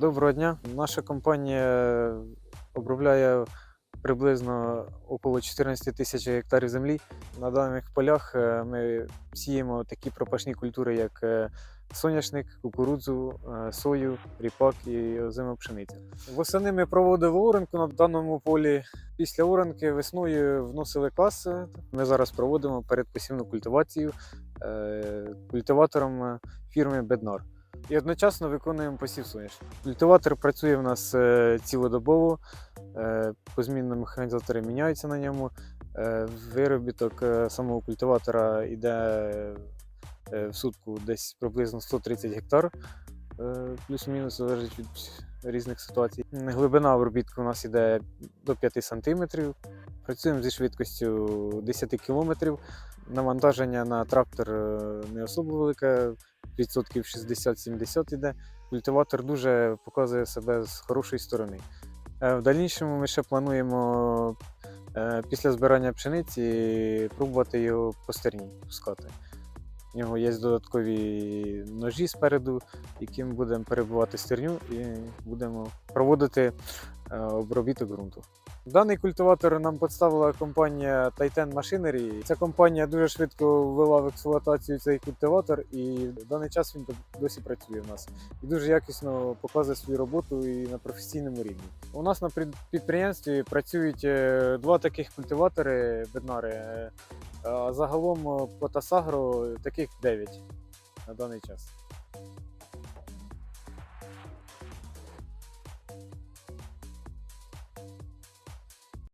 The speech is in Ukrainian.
Доброго дня. Наша компанія обробляє приблизно около 14 тисяч гектарів землі. На даних полях е, ми сіємо такі пропашні культури, як е, соняшник, кукурудзу, е, сою, ріпак і озима пшениця. Восени ми проводили оранку на даному полі. Після оранки весною вносили кас. Ми зараз проводимо передпосівну культивацію культиватором фірми Беднар. І одночасно виконуємо посів соняшник. Культиватор працює в нас е, цілодобово, е, позмінно механізатори міняються на ньому. Е, Виробіток самого культиватора йде в сутку десь приблизно 130 гектар, плюс-мінус залежить від різних ситуацій. Глибина обробітку у нас йде до 5 см. Працюємо зі швидкістю 10 км. Навантаження на трактор не особо велике, відсотків 60-70 іде. Культиватор дуже показує себе з хорошої сторони. Е, В дальнішому ми ще плануємо е, після збирання пшениці пробувати його по стерні пускати. У нього є додаткові ножі спереду, яким будемо перебувати стерню і будемо проводити обробіток ґрунту. Даний культиватор нам представила компанія Titan Machinery. Ця компанія дуже швидко ввела в експлуатацію цей культиватор, і в даний час він досі працює в нас і дуже якісно показує свою роботу і на професійному рівні. У нас на підприємстві працюють е, два таких культиватори беднари. е, загалом е, по Тасагро таких 9 на даний час.